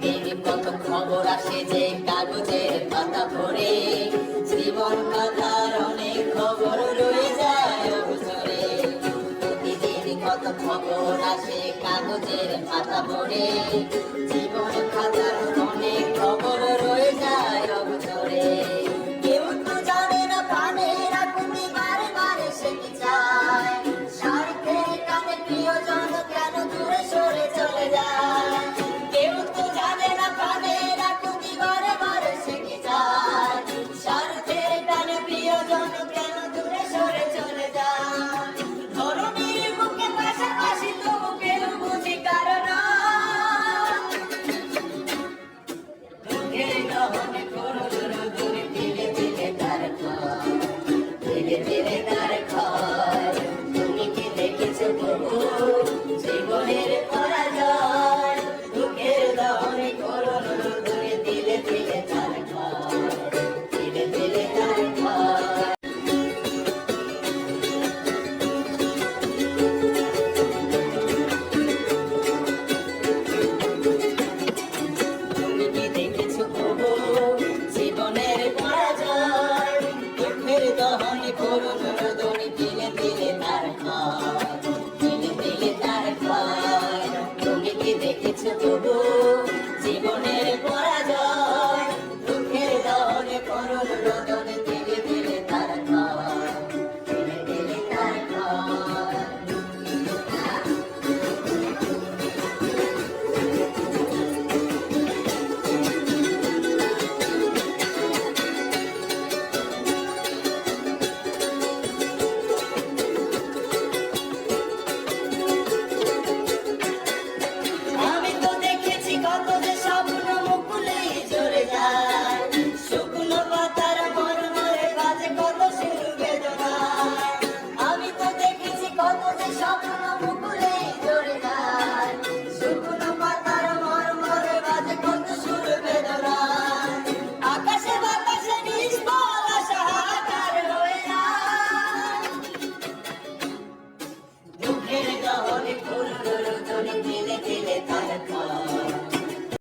পৃথিবীর কত খবর আসে যে কাগজের পাতা ভরে? জীবন কথার অনেক খবর রয়ে যায় অবসরে। প্রতিদিন কত খবর আসে কাগজের পাতা ভরে? জীবন খাতা